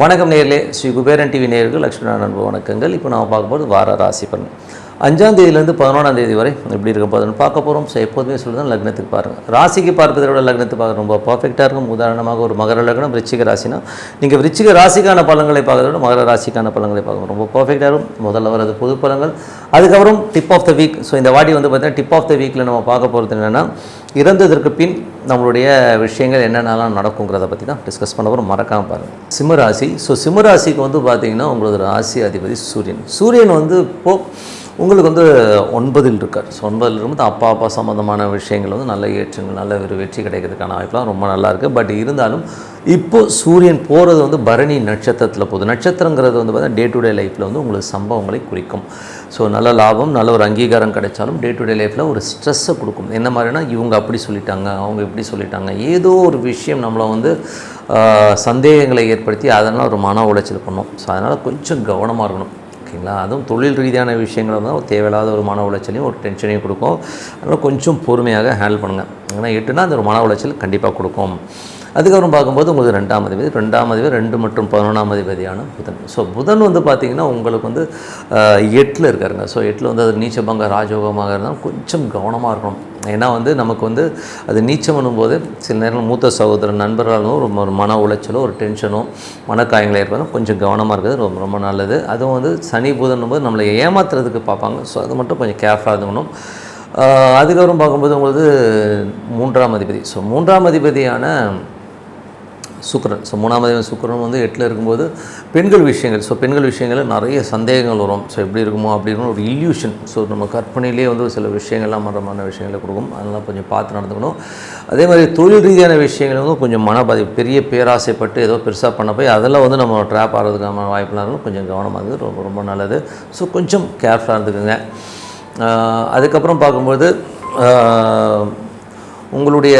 வணக்கம் நேர்களே ஸ்ரீ குபேரன் டிவி நேர்கள் லக்ஷ்மி நாராயணன் வணக்கங்கள். இப்போ நாம் பார்க்கும்போது வார ராசி பலன். அஞ்சாம் தேதியிலேருந்து பதினோராம் தேதி வரை எப்படி இருக்க போதுன்னு பார்க்க போகிறோம் ஸோ எப்போதுமே சொல்லுதான் லக்னத்துக்கு பாருங்கள் ராசிக்கு பார்ப்பதை விட லக்னத்துக்கு பார்க்க ரொம்ப பர்ஃபெக்டாக இருக்கும். உதாரணமாக ஒரு மகர லக்னம் விருச்சிக ராசினா நீங்கள் விருச்சிக ராசிக்கான பலன்களை பார்க்கறத விட மகர ராசிக்கான பலன்களை பார்க்கணும். ரொம்ப பர்ஃபெக்டாக இருக்கும். முதல்ல வரது பொது பலன்கள். அதுக்கப்புறம் tip of the week so இந்த வாட்டி வந்து பார்த்தீங்கன்னா டிப் ஆஃப் த வீக்கில் நம்ம பார்க்க போகிறது என்னென்னா இறந்ததற்கு பின் நம்மளுடைய விஷயங்கள் என்னென்னலாம் நடக்குங்கிறத பற்றி தான் டிஸ்கஸ் பண்ண போகிறோம் மறக்காமல் பாருங்கள் சிம்மராசி ஸோ சிம்மராசிக்கு வந்து பார்த்தீங்கன்னா உங்களது ராசி அதிபதி சூரியன். சூரியன் வந்து இப்போது உங்களுக்கு வந்து ஒன்பதில் இருக்கார். ஸோ ஒன்பதில் இருக்கும்போது அப்பா அப்பா சம்மந்தமான விஷயங்கள் வந்து நல்ல ஏற்றங்கள் நல்ல ஒரு வெற்றி கிடைக்கிறதுக்கான வாய்ப்புலாம் ரொம்ப நல்லா இருக்குது பட் இருந்தாலும் இப்போ சூரியன் போகிறது வந்து பரணி நட்சத்திரத்தில் போகுது. நட்சத்திரங்கிறது வந்து பார்த்தீங்கன்னா டே டு டே லைஃப்பில் வந்து உங்களுக்கு சம்பவங்களை குறிக்கும். ஸோ நல்ல லாபம் நல்ல ஒரு அங்கீகாரம் கிடைச்சாலும் டே டு டே லைஃப்பில் ஒரு ஸ்ட்ரெஸ்ஸை கொடுக்கும். என்ன மாதிரினா இவங்க அப்படி சொல்லிட்டாங்க அவங்க இப்படி சொல்லிட்டாங்க. ஏதோ ஒரு விஷயம் நம்மளை வந்து சந்தேகங்களை ஏற்படுத்தி அதனால் ஒரு மன உளைச்சல் பண்ணும். ஸோ அதனால் கொஞ்சம் கவனமாக இருக்கணும். ஓகேங்களா? அதுவும் தொழில் ரீதியான விஷயங்கள் தான் ஒரு தேவையில்லாத ஒரு மன உளைச்சலையும் ஒரு டென்ஷனையும் கொடுக்கும். அதனால் கொஞ்சம் பொறுமையாக ஹேண்டில் பண்ணுங்கள் ஏன்னா எட்டுனா அந்த ஒரு மன உளைச்சல் கண்டிப்பாக கொடுக்கும். அதுக்கப்புறம் பார்க்கும்போது உங்களுக்கு ரெண்டாம் அதிபதி ரெண்டாம் அதிபதி ரெண்டு மற்றும் பதினொன்றாம் அதிபதியான புதன். ஸோ புதன் வந்து பார்த்திங்கன்னா உங்களுக்கு வந்து எட்டில் இருக்காருங்க. ஸோ எட்டில் வந்து அது நீச்சபங்க ராஜயோகமாக இருந்தால் கொஞ்சம் கவனமாக இருக்கணும். ஏன்னா வந்து நமக்கு வந்து அது நீச்சம் பண்ணும்போது சில நேரம் மூத்த சகோதரன் நண்பர்களாலும் ஒரு ஒரு மன உளைச்சலோ ஒரு டென்ஷனோ மனக்காயங்களை ஏற்படும் கொஞ்சம் கவனமாக இருக்கிறது ரொம்ப ரொம்ப நல்லது. அதுவும் வந்து சனி புதன் போது நம்மளை ஏமாத்துறதுக்கு பார்ப்பாங்க. ஸோ அது மட்டும் கொஞ்சம் கேர்ஃபுல்லாக இருக்கணும். அதுக்கப்புறம் பார்க்கும்போது உங்களுக்கு மூன்றாம் அதிபதி. ஸோ மூன்றாம் அதிபதியான சுக்கரன். ஸோ மூணாம் அதிபதி வந்து எட்டில் இருக்கும்போது பெண்கள் விஷயங்கள். ஸோ பெண்கள் விஷயங்களில் நிறைய சந்தேகங்கள் வரும். ஸோ எப்படி இருக்குமோ அப்படின்னு ஒரு இல்யூஷன் ஸோ நம்ம கற்பனையிலே வந்து சில விஷயங்கள்லாம் மரமான விஷயங்களை கொடுக்கும். அதெல்லாம் கொஞ்சம் பார்த்து நடந்துக்கணும். அதே மாதிரி தொழில் ரீதியான விஷயங்கள் வந்து கொஞ்சம் மனபாதிப்பு பெரிய பேராசைப்பட்டு ஏதோ பெருசாக பண்ண போய் அதெல்லாம் வந்து நம்ம ட்ராப் ஆகிறதுக்கான வாய்ப்புலாம் இருக்கும் கொஞ்சம் கவனமாக இருக்குது ரொம்ப ரொம்ப நல்லது. ஸோ கொஞ்சம் கேர்ஃபுல்லாக இருந்துக்குங்க. அதுக்கப்புறம் பார்க்கும்போது உங்களுடைய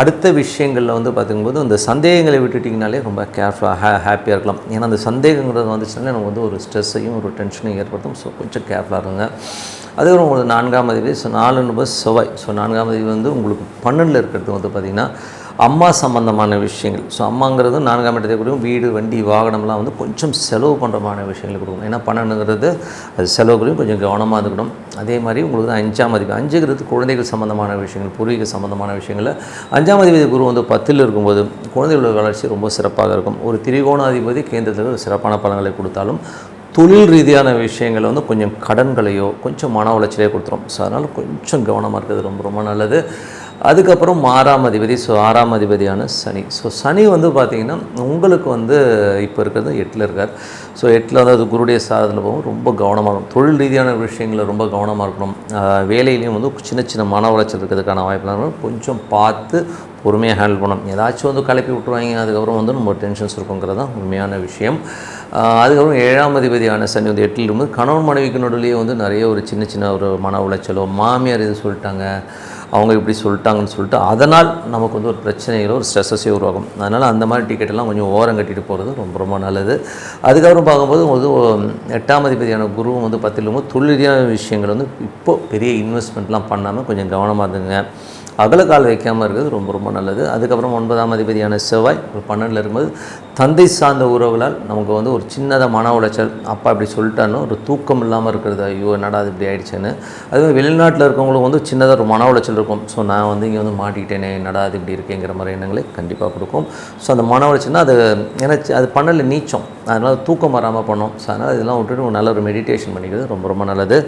அடுத்த விஷயங்களில் வந்து பார்த்துக்கும்போது அந்த சந்தேகங்களை விட்டுட்டிங்கனாலே ரொம்ப கேர்ஃபுல்லாக ஹே ஹாப்பியாக இருக்கலாம். ஏன்னா அந்த சந்தேகங்கிறது வந்துச்சுனாலே நமக்கு வந்து ஒரு ஸ்ட்ரெஸ்ஸையும் ஒரு டென்ஷனையும் ஏற்படுத்தும். ஸோ கொஞ்சம் கேர்ஃபுல்லாக இருங்க. அதுக்கப்புறம் உங்களுக்கு நான்காம் அதிபதி ஸோ நாலு செவ்வாய். ஸோ நான்காம் அதிபதி வந்து உங்களுக்கு பன்னெண்டில் இருக்கிறது வந்து பார்த்திங்கன்னா அம்மா சம்பந்தமான விஷயங்கள். ஸோ அம்மாங்கிறது நான்காம் இடத்தை கொடுக்கும் வீடு வண்டி வாகனம்லாம் வந்து கொஞ்சம் செலவு பண்ணுறமான விஷயங்கள் கொடுக்கும் ஏன்னா பன்னெண்டுங்கிறது அது செலவுகளையும் கொஞ்சம் கவனமாக இருக்கணும். அதே மாதிரி உங்களுக்கு தான் அஞ்சாம் அதிபதி. அஞ்சுங்கிறது குழந்தைகள் சம்மந்தமான விஷயங்கள் பூர்வீக சம்மந்தமான விஷயங்களில் அஞ்சாம் அதிபதி குரு வந்து பத்தில் இருக்கும்போது குழந்தைகளோட வளர்ச்சி ரொம்ப சிறப்பாக இருக்கும். ஒரு திரிகோணாதிபதி கேந்திரத்தில் ஒரு சிறப்பான பலன்களை கொடுத்தாலும் தொழில் ரீதியான விஷயங்களை வந்து கொஞ்சம் கடன்களையோ கொஞ்சம் மன உளைச்சலையோ கொடுத்துரும். ஸோ அதனால் கொஞ்சம் கவனமாக இருக்கிறது ரொம்ப ரொம்ப நல்லது. அதுக்கப்புறம் ஆறாம் அதிபதி ஸோ ஆறாம் அதிபதியான சனி. ஸோ சனி வந்து பார்த்திங்கன்னா உங்களுக்கு வந்து இப்போ இருக்கிறது எட்டில் இருக்கார். ஸோ எட்டில் வந்து அது குருடைய சாதத்தில் போகும். ரொம்ப கவனமாக இருக்கும் தொழில் ரீதியான விஷயங்களில் ரொம்ப கவனமாக இருக்கணும். வேலையிலையும் வந்து சின்ன சின்ன மன உளைச்சல் இருக்கிறதுக்கான வாய்ப்புலாம் இருக்கும். கொஞ்சம் பார்த்து பொறுமையாக ஹேண்டில் பண்ணணும். ஏதாச்சும் வந்து கலப்பி விட்டுருவாங்க அதுக்கப்புறம் வந்து நம்ம டென்ஷன்ஸ் இருக்குங்கிறது தான் உண்மையான விஷயம். அதுக்கப்புறம் ஏழாம் அதிபதியான சனி வந்து எட்டில் இருந்து கணவன் மனைவிக்கு நடுவிலேயே வந்து நிறைய ஒரு சின்ன சின்ன ஒரு மன உளைச்சலோ மாமியார் இது சொல்லிட்டாங்க. அவங்க இப்படி சொல்லிட்டாங்கன்னு சொல்லிட்டு அதனால் நமக்கு வந்து ஒரு பிரச்சனைகளோ ஒரு ஸ்ட்ரெஸ்ஸஸே உருவாகும். அதனால் அந்த மாதிரி டிக்கெட்டெல்லாம் கொஞ்சம் ஓரம் கட்டிட்டு போகிறது ரொம்ப ரொம்ப நல்லது. அதுக்கப்புறம் பார்க்கும்போது வந்து எட்டாம் அதிபதியான குருவும் வந்து பத்திலும் தொழில் ரீதியான விஷயங்கள் வந்து இப்போது பெரிய இன்வெஸ்ட்மெண்ட்லாம் பண்ணாமல் கொஞ்சம் கவனமாக இருந்துங்க. அகலக்கால் வைக்காமல் இருக்கிறது ரொம்ப ரொம்ப நல்லது. அதுக்கப்புறம் ஒன்பதாம் அதிபதியான செவ்வாய் ஒரு பன்னெண்டில் இருக்கும்போது தந்தை சார்ந்த உறவுகளால் நமக்கு வந்து ஒரு சின்னதாக மன உளைச்சல் அப்பா இப்படி சொல்லிட்டானோ ஒரு தூக்கம் இல்லாமல் இருக்கிறது ஐயோ என்னடா அது இப்படி ஆயிடுச்சுன்னு. அதுவே வெளிநாட்டில் இருக்கவங்களுக்கு வந்து சின்னதாக ஒரு மன உளைச்சல் இருக்கும். ஸோ நான் வந்து இங்கே வந்து மாட்டிக்கிட்டேனே என்னடா அது இப்படி இருக்கேங்கிற மாதிரி எண்ணங்களை கண்டிப்பாக கொடுக்கும். ஸோ அந்த மன உளைச்சல்னா அது ஏன்னா அது பண்ணல நீச்சம். அதனால் தூக்கம் வராமல் பண்ணோம். ஸோ அதனால் இதெல்லாம் விட்டுட்டு நல்ல ஒரு மெடிடேஷன் பண்ணிக்கிறது ரொம்ப ரொம்ப நல்லது.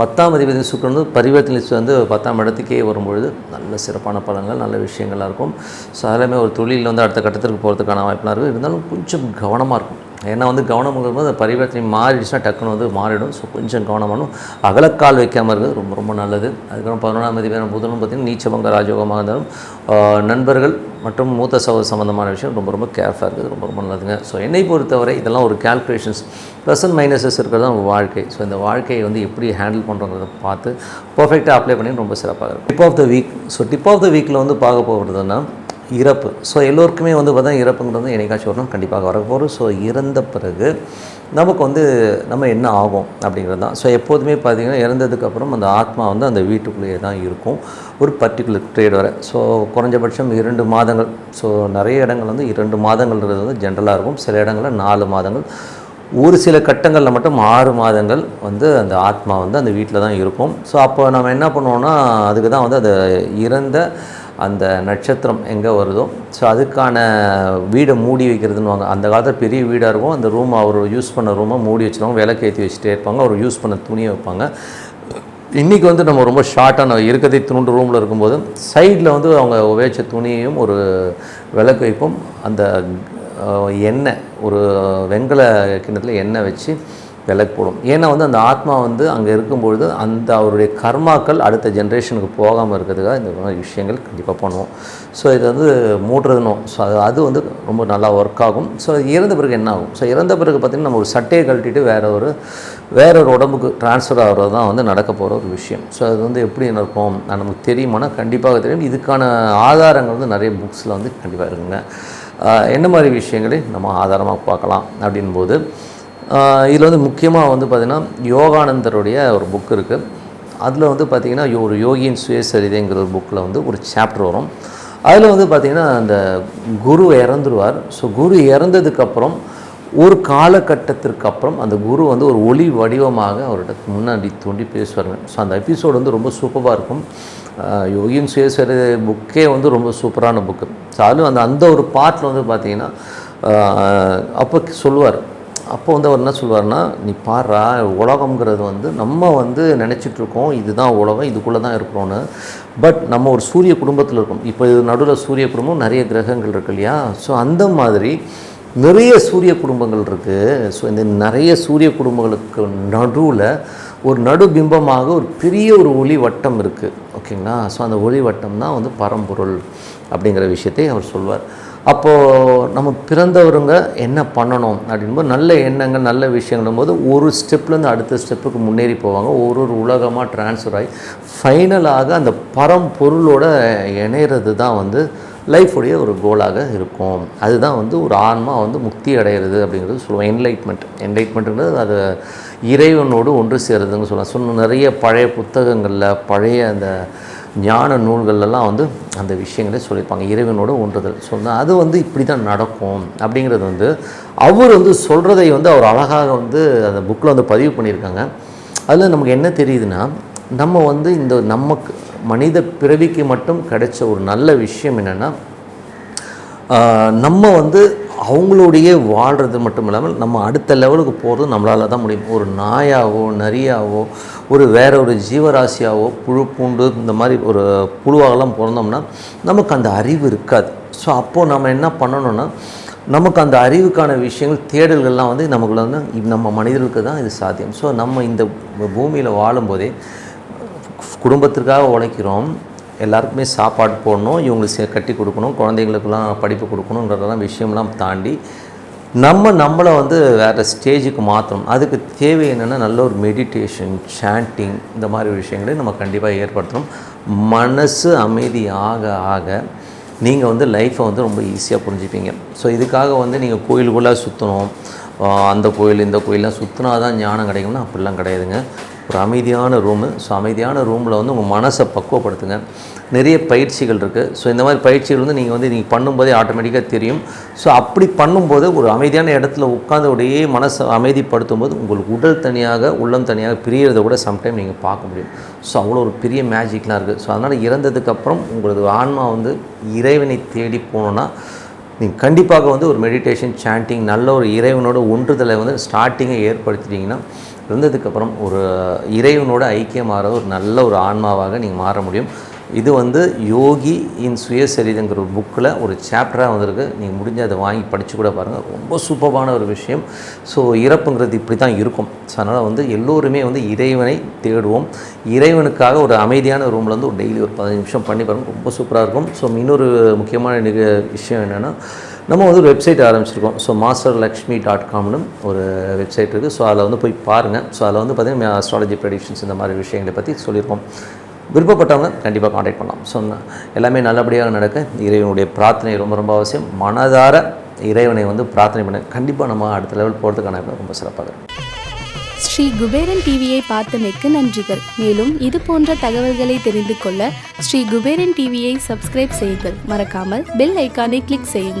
பத்தாம் அதிபதி சுக்கரன் வந்து பரிவர்த்தனை வந்து பத்தாம் இடத்துக்கே வரும்பொழுது நல்ல சிறப்பான பலன்கள் நல்ல விஷயங்களாக இருக்கும். ஸோ அதெல்லாமே ஒரு தொழிலில் வந்து அடுத்த கட்டத்திற்கு போகிறதுக்கான வாய்ப்புலாம் இருக்குது. இருந்தாலும் கொஞ்சம் கவனமாக இருக்கும் ஏன்னா வந்து கவனம் போது பரிவர்த்தனை மாறிடுச்சுன்னா டக்குன்னு வந்து மாறிடும். ஸோ கொஞ்சம் கவனமானும் அகலக்கால் வைக்காமல் இருக்கிறது ரொம்ப ரொம்ப நல்லது. அதுக்கப்புறம் பதினொன்றாம் தேதி புதனும் பார்த்திங்கன்னா நீச்சபங்க ராஜயோகமாக இருந்தாலும் நண்பர்கள் மற்றும் மூத்த சகோதர சம்மந்தமான விஷயம் ரொம்ப ரொம்ப கேர்ஃபுல்லாக இருக்குது ரொம்ப ரொம்ப நல்லதுங்க. ஸோ என்னை பொறுத்தவரை இதெல்லாம் ஒரு கேல்குலேஷன்ஸ் ப்ளஸ் அண்ட் மைனஸஸ் இருக்கிறது தான் வாழ்க்கை. ஸோ இந்த வாழ்க்கையை வந்து எப்படி ஹேண்டில் பண்ணுறோங்கிறத பார்த்து பர்ஃபெக்டாக அப்ளை பண்ணி ரொம்ப சிறப்பாக இருக்கும். Tip of the week so tip of the வீக்கில் வந்து பார்க்க போகிறதுன்னா இறப்பு. ஸோ எல்லோருக்குமே வந்து பார்த்தா இறப்புங்கிறது என்னைக்காச்சும் வரணும். கண்டிப்பாக வரப்போகிறோம் ஸோ இறந்த பிறகு நமக்கு வந்து நம்ம என்ன ஆகும் அப்படிங்கிறது தான். ஸோ எப்போதுமே பார்த்திங்கன்னா இறந்ததுக்கப்புறம் அந்த ஆத்மா வந்து அந்த வீட்டுக்குள்ளேயே தான் இருக்கும். ஒரு பர்டிகுலர் ட்ரேட் வரை. ஸோ குறைஞ்சபட்சம் இரண்டு மாதங்கள். ஸோ நிறைய இடங்கள் வந்து இரண்டு மாதங்கள்ன்றது வந்து ஜென்ரலாக இருக்கும். சில இடங்களில் நாலு மாதங்கள். ஒரு சில கட்டங்களில் மட்டும் ஆறு மாதங்கள் வந்து அந்த ஆத்மா வந்து அந்த வீட்டில் தான் இருக்கும். ஸோ அப்போ நம்ம என்ன பண்ணுவோம்னா அதுக்கு தான் வந்து அந்த இறந்த அந்த நட்சத்திரம் எங்கே வருதோ. ஸோ அதுக்கான வீடை மூடி வைக்கிறதுன்னு அந்த காலத்தில் பெரிய வீடாக இருக்கும். அந்த ரூம் அவர் யூஸ் பண்ண ரூமை மூடி வச்சுருவாங்க. விளக்கு ஏற்றி வச்சுட்டே இருப்பாங்க. அவர் யூஸ் பண்ண துணியை வைப்பாங்க. இன்றைக்கி வந்து நம்ம ரொம்ப ஷார்ட்டான இருக்கதை துணுண்டு ரூமில் இருக்கும்போது சைடில் வந்து அவங்க உபயோகிச்ச துணியையும் ஒரு விளக்கு வைப்போம். அந்த எண்ணெய் ஒரு வெங்கல கிண்ணத்தில் எண்ணெய் வச்சு விளக்கு போடும். ஏன்னா வந்து அந்த ஆத்மா வந்து அங்கே இருக்கும்பொழுது அந்த அவருடைய கர்மாக்கள் அடுத்த ஜென்ரேஷனுக்கு போகாமல் இருக்கிறதுக்காக இந்த மாதிரி விஷயங்கள் கண்டிப்பாக பண்ணுவோம். ஸோ இது வந்து மூட்டுறதுனும் ஸோ அது அது வந்து ரொம்ப நல்லா ஒர்க் ஆகும். ஸோ இறந்த பிறகு என்ன ஆகும்? ஸோ இறந்த பிறகு பார்த்திங்கன்னா நம்ம ஒரு சட்டையை கழட்டிட்டு வேற ஒரு வேற ஒரு உடம்புக்கு ட்ரான்ஸ்ஃபர் ஆகிறது தான் வந்து நடக்க போகிற ஒரு விஷயம். ஸோ அது வந்து எப்படி நடக்கும்? நமக்கு தெரியுமானா? கண்டிப்பாக தெரியும். இதுக்கான ஆதாரங்கள் வந்து நிறைய புக்ஸில் வந்து கண்டிப்பாக இருக்குங்க. என்ன மாதிரி விஷயங்களை நம்ம ஆதாரமாக பார்க்கலாம் அப்படின்போது இதில் வந்து முக்கியமாக வந்து பார்த்திங்கன்னா யோகானந்தருடைய ஒரு புக் இருக்குது அதில் வந்து பார்த்திங்கன்னா ஒரு யோகியின் சுயசரிதைங்கிற ஒரு புக்கில் வந்து ஒரு சாப்டர் வரும். அதில் வந்து பார்த்திங்கன்னா அந்த குரு இறந்துருவார். ஸோ குரு இறந்ததுக்கப்புறம் ஒரு காலகட்டத்திற்கு அப்புறம் அந்த குரு வந்து ஒரு ஒளி வடிவமாக அவர்கிட்ட முன்னாடி தோண்டி பேசுவாருங்க. ஸோ அந்த எபிசோடு வந்து ரொம்ப சூப்பராக இருக்கும். யோகியின் சுயசரி புக்கே வந்து ரொம்ப சூப்பரான புக்கு ஸோ அதுவும் அந்த அந்த ஒரு பாட்டில் வந்து பார்த்திங்கன்னா அப்போ சொல்லுவார். அப்போ வந்து அவர் என்ன சொல்லுவார்னா நீ பாடுறா உலகம்ங்கிறது வந்து நம்ம வந்து நினச்சிட்டு இருக்கோம் இதுதான் உலகம் இதுக்குள்ளே தான் இருக்கிறோன்னு பட் நம்ம ஒரு சூரிய குடும்பத்தில் இருக்கோம் இப்போ இது நடுவில் சூரிய குடும்பம் நிறைய கிரகங்கள் இருக்கு இல்லையா? ஸோ அந்த மாதிரி நிறைய சூரிய குடும்பங்கள் இருக்குது ஸோ இந்த நிறைய சூரிய குடும்பங்களுக்கு நடுவில் ஒரு நடுபிம்பமாக ஒரு பெரிய ஒரு ஒளி வட்டம் இருக்குது ஓகேங்களா? ஸோ அந்த ஒளி வட்டம் தான் வந்து பரம்பொருள் அப்படிங்கிற விஷயத்தை அவர் சொல்வார். அப்போது நம்ம பிறந்தவருங்க என்ன பண்ணணும் அப்படின்போது நல்ல எண்ணங்கள் நல்ல விஷயங்களும் போது ஒரு ஸ்டெப்லேருந்து அடுத்த ஸ்டெப்புக்கு முன்னேறி போவாங்க. ஒரு ஒரு உலகமாக ட்ரான்ஸ்ஃபர் ஆகி ஃபைனலாக அந்த பரம்பொருளோட இணையிறது தான் வந்து லைஃபுடைய ஒரு கோலாக இருக்கும். அதுதான் வந்து ஒரு ஆன்மா வந்து முக்தி அடைகிறது அப்படிங்கிறது சொல்லுவோம். என்லைட்மெண்ட் என்லைட்மெண்ட்டுங்கிறது அது இறைவனோடு ஒன்று சேருதுன்னு சொல்லலாம் சொன்ன நிறைய பழைய புத்தகங்களில் பழைய அந்த ஞான நூல்கள்லாம் வந்து அந்த விஷயங்களே சொல்லியிருப்பாங்க. இறைவனோட ஒன்றுதல் சொன்னால் அது வந்து இப்படி தான் நடக்கும் அப்படிங்கிறது வந்து அவர் வந்து சொல்கிறதை வந்து அவர் அழகாக வந்து அந்த புக்கில் வந்து பதிவு பண்ணியிருக்காங்க. அதில் நமக்கு என்ன தெரியுதுன்னா நம்ம வந்து இந்த நமக்கு மனித பிறவிக்கு மட்டும் கிடைச்ச ஒரு நல்ல விஷயம் என்னென்னா நம்ம வந்து அவங்களுடைய வாழ்கிறது மட்டும் இல்லாமல் நம்ம அடுத்த லெவலுக்கு போகிறது நம்மளால தான் முடியும். ஒரு நாயாவோ நரியாவோ ஒரு வேற ஒரு ஜீவராசியாவோ புழு பூண்டு இந்த மாதிரி ஒரு புழுவாகலாம் பிறந்தோம்னா நமக்கு அந்த அறிவு இருக்காது. ஸோ அப்போது நம்ம என்ன பண்ணணும்னா நமக்கு அந்த அறிவுக்கான விஷயங்கள் தேடல்கள்லாம் வந்து நமக்குள்ள வந்து நம்ம மனிதர்களுக்கு தான் இது சாத்தியம். ஸோ நம்ம இந்த பூமியில் வாழும்போதே குடும்பத்திற்காக உழைக்கிறோம். எல்லாருக்குமே சாப்பாடு போடணும் இவங்களுக்கு சே- கட்டி கொடுக்கணும் குழந்தைங்களுக்கெல்லாம் படிப்பு கொடுக்கணுன்றதெல்லாம் விஷயம்லாம் தாண்டி நம்ம நம்மளை வந்து வேறு ஸ்டேஜுக்கு மாற்றணும் அதுக்கு தேவை என்னென்னா நல்ல ஒரு மெடிடேஷன் சாண்டிங் இந்த மாதிரி விஷயங்களையும் நம்ம கண்டிப்பாக ஏற்படுத்தணும். மனசு அமைதி ஆக ஆக நீங்கள் வந்து லைஃப்பை வந்து ரொம்ப ஈஸியாக புரிஞ்சுப்பீங்க. ஸோ இதுக்காக வந்து நீங்கள் கோயிலுக்குள்ளே சுற்றணும் அந்த கோயில் இந்த கோயிலெலாம் சுற்றினா தான் ஞானம் கிடைக்கும்னா அப்படிலாம் கிடையாதுங்க. ஒரு அமைதியான ரூமு ஸோ அமைதியான ரூமில் வந்து உங்கள் மனசை பக்குவப்படுத்துங்க. நிறைய பயிற்சிகள் இருக்குது ஸோ இந்த மாதிரி பயிற்சிகள் வந்து நீங்கள் வந்து நீங்கள் பண்ணும்போதே ஆட்டோமேட்டிக்காக தெரியும். ஸோ அப்படி பண்ணும்போது ஒரு அமைதியான இடத்துல உட்காந்து உடையே மனசை அமைதிப்படுத்தும் போது உங்களுக்கு உடல் தனியாக உள்ளம் தனியாக பிரியறத கூட சம்டைம் நீங்கள் பார்க்க முடியும். ஸோ அவ்வளோ ஒரு பெரிய மேஜிக்லாம் இருக்குது ஸோ அதனால் இறந்ததுக்கப்புறம் உங்களது ஆன்மா வந்து இறைவனை தேடி போகணுன்னா நீங்கள் கண்டிப்பாக வந்து ஒரு மெடிடேஷன் சாண்டிங் நல்ல ஒரு இறைவனோட ஒன்றுதலை வந்து ஸ்டார்டிங்கை ஏற்படுத்திட்டிங்கன்னா இருந்ததுக்கப்புறம் ஒரு இறைவனோட ஐக்கியமாகிற ஒரு நல்ல ஒரு ஆன்மாவாக நீங்கள் மாற முடியும். இது வந்து யோகி இன் சுயசரிதங்கிற ஒரு புக்கில் ஒரு சாப்டராக வந்திருக்கு. நீங்கள் முடிஞ்ச அதை வாங்கி படித்து கூட பாருங்கள் ரொம்ப சூப்பரான ஒரு விஷயம். ஸோ இறப்புங்கிறது இப்படி தான் இருக்கும். ஸோ அதனால் வந்து எல்லோருமே வந்து இறைவனை தேடுவோம். இறைவனுக்காக ஒரு அமைதியான ரூமில் வந்து ஒரு டெய்லி ஒரு பதினஞ்சு நிமிஷம் பண்ணி பாருங்கள் ரொம்ப சூப்பராக இருக்கும். ஸோ இன்னொரு முக்கியமான நிக விஷயம் என்னென்னா நம்ம வந்து ஒரு வெப்சைட் ஆரம்பிச்சிருக்கோம். ஸோ மாஸ்டர் லக்ஷ்மி டாட் காம்னு ஒரு வெப்சைட் இருக்குது ஸோ அதில் வந்து போய் பாருங்கள் ஸோ அதில் வந்து பார்த்திங்கன்னா அஸ்ட்ராலஜி ப்ரெடிக்ஷன்ஸ் இந்த மாதிரி விஷயங்களை பற்றி சொல்லியிருக்கோம். விருப்பப்பட்டவங்க கண்டிப்பாக காண்டாக்ட் பண்ணலாம். ஸோ எல்லாமே நல்லபடியாக நடக்க இறைவனுடைய பிரார்த்தனை ரொம்ப ரொம்ப அவசியம். மனதார இறைவனை வந்து பிரார்த்தனை பண்ண கண்டிப்பாக நம்ம அடுத்த லெவல் போகிறதுக்கான ரொம்ப சிறப்பாக இருக்கும் ஸ்ரீ குபேரன் டிவியை பார்த்தமைக்கு நன்றிகள். மேலும் இது போன்ற தகவல்களை தெரிந்து கொள்ள ஸ்ரீ குபேரன் டிவியை சப்ஸ்கிரைப் செய்யுங்கள். மறக்காமல் பெல் ஐக்கானை கிளிக் செய்யுங்கள்.